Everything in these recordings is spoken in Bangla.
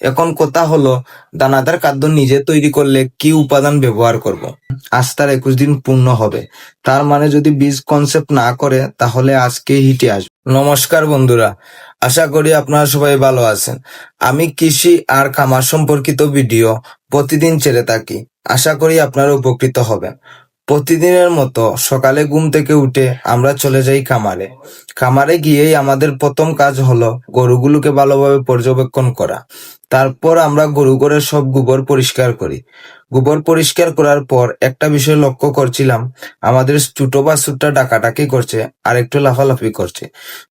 এখন কথা হলো, দানাদার খাদ্য নিজে তৈরি করলে কি উপাদান ব্যবহার করব। আজ তার একুশ দিন পূর্ণ হবে। তার মানে যদি বীজ কনসেপ্ট না করে, তাহলে আজকে হিটে আসবে। নমস্কার বন্ধুরা, আশা করি আপনারা সবাই ভালো আছেন। আমি কৃষি আর খামার সম্পর্কিত ভিডিও প্রতিদিন ছেড়ে থাকি। আশা করি আপনারা উপকৃত হবেন। প্রতিদিনের মতো সকালে ঘুম থেকে উঠে আমরা চলে যাই খামারে। খামারে গিয়েই আমাদের প্রথম কাজ হলো গরুগুলোকে ভালোভাবে পর্যবেক্ষণ করা। তারপর আমরা গরু ঘরের সব গোবর পরিষ্কার করি। গোবর পরিষ্কার করার পর একটা বিষয় লক্ষ্য করছিলাম, আমাদের ছোট বাছুরটা ডাকাডাকি করছে আর একটু লাফালাফি করছে।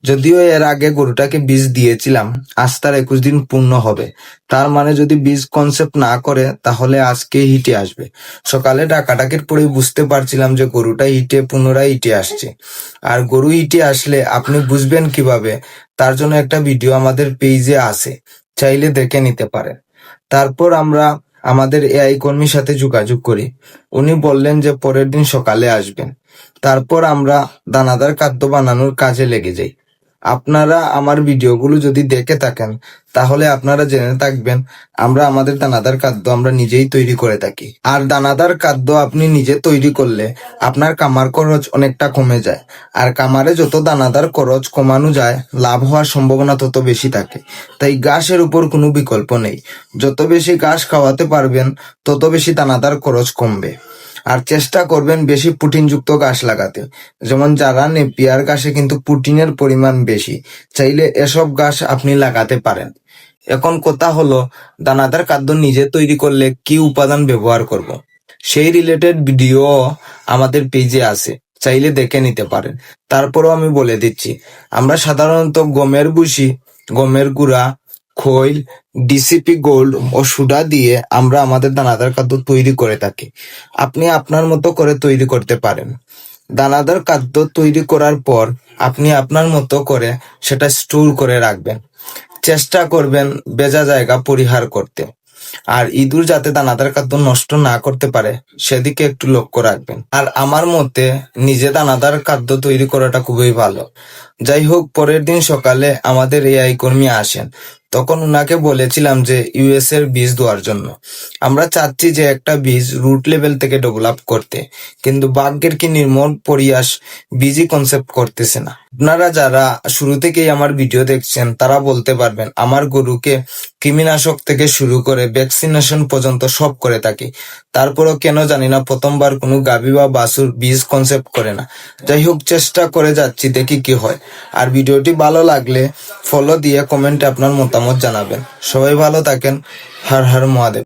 যদিও এর আগে গরুটাকে বীজ দিয়েছিলাম, আজ তার একুশ দিন পূর্ণ হবে। তার মানে যদি বীজ কনসেপ্ট না করে, তাহলে আজকে হিটে আসবে। সকালে ডাকাডাকির পরে বুঝতে পারছিলাম যে গরুটা হিটে, পুনরায় হিটে আসছে। আর গরু হিটে আসলে আপনি বুঝবেন কীভাবে, তার জন্য একটা ভিডিও আমাদের পেজে আছে। চাইলে দেখে নিতে পারেন। তারপর আমরা আমাদের এআই কর্মীর সাথে যোগাযোগ করি। উনি বললেন যে পরের দিন সকালে আসবেন। তারপর আমরা দানাদার খাদ্য বানানোর কাজে লেগে যাই। আপনারা আমার ভিডিওগুলো যদি দেখে থাকেন, তাহলে আপনারা জেনে থাকবেন, আমরা আমাদের দানাদার খাদ্য আমরা নিজেই তৈরি করে থাকি। আর দানাদার খাদ্য আপনি নিজে তৈরি করলে আপনার কামার খরচ অনেকটা কমে যায়। আর কামারে যত দানাদার খরচ কমানো যায়, লাভ হওয়ার সম্ভাবনা তত বেশি থাকে। তাই ঘাসের উপর কোনো বিকল্প নেই। যত বেশি ঘাস খাওয়াতে পারবেন, তত বেশি দানাদার খরচ কমবে। আর চেষ্টা করবেন বেশি প্রোটিনযুক্ত ঘাস লাগাতে। যেমন যারা নেপিয়ার ঘাসে কিন্তু প্রোটিনের পরিমাণ বেশি। চাইলে এসব ঘাস আপনি লাগাতে পারেন। এখন কথা হলো, দানাদার খাদ্য নিজে তৈরি করলে কি উপাদান ব্যবহার করব। সেই রিলেটেড ভিডিও আমাদের পেজে আছে। চাইলে দেখে নিতে পারেন। তারপরও আমি বলে দিচ্ছি, আমরা সাধারণত গমের ভুসি গমের গুঁড়া খৈল ডিসিপি গোল্ড ও সুডা দিয়ে আমরা আমাদের দানাদার খাদ্য তৈরি করে থাকি। আপনি আপনার মতো করে তৈরি করতে পারেন। দানাদার খাদ্য তৈরি করার পর আপনি আপনার মতো করে সেটা স্টোর করে রাখবেন। চেষ্টা করবেন ভেজা জায়গা পরিহার করতে। আর ইঁদুর যাতে দানাদার খাদ্য নষ্ট না করতে পারে, সেদিকে একটু লক্ষ্য রাখবেন। আর আমার মতে নিজে দানাদার খাদ্য তৈরি করাটা খুবই ভালো। যাই হোক, পরের দিন সকালে আমাদের এআই কর্মী আসেন। তখন উনাকে বলেছিলাম যে ইউএস এর বীজ দেওয়ার জন্য। আমরা চাচ্ছি যে একটা বীজ রুট লেভেল থেকে ডেভেলপ করতে। কিন্তু ভাগ্যের কি নির্মল পরিয়াস বীজই কনসেপ্ট করতেছে না। আপনারা যারা শুরু থেকেই আমার ভিডিও দেখছেন, তারা বলতে পারবেন, আমার গরুকে কৃমিনাশক থেকে শুরু করে ভ্যাকসিনেশন পর্যন্ত সব করে থাকি। তারপরও কেন জানি না, প্রথমবার কোনো গাভী বা বাছুর বীজ কনসেপ্ট করে না। যাই হোক, চেষ্টা করে যাচ্ছি, দেখি কি হয়। আর ভিডিওটি ভালো লাগলে ফলো দিয়ে কমেন্টে আপনার মতামত জানাবেন। সবাই ভালো থাকেন। হার হার মহাদেব।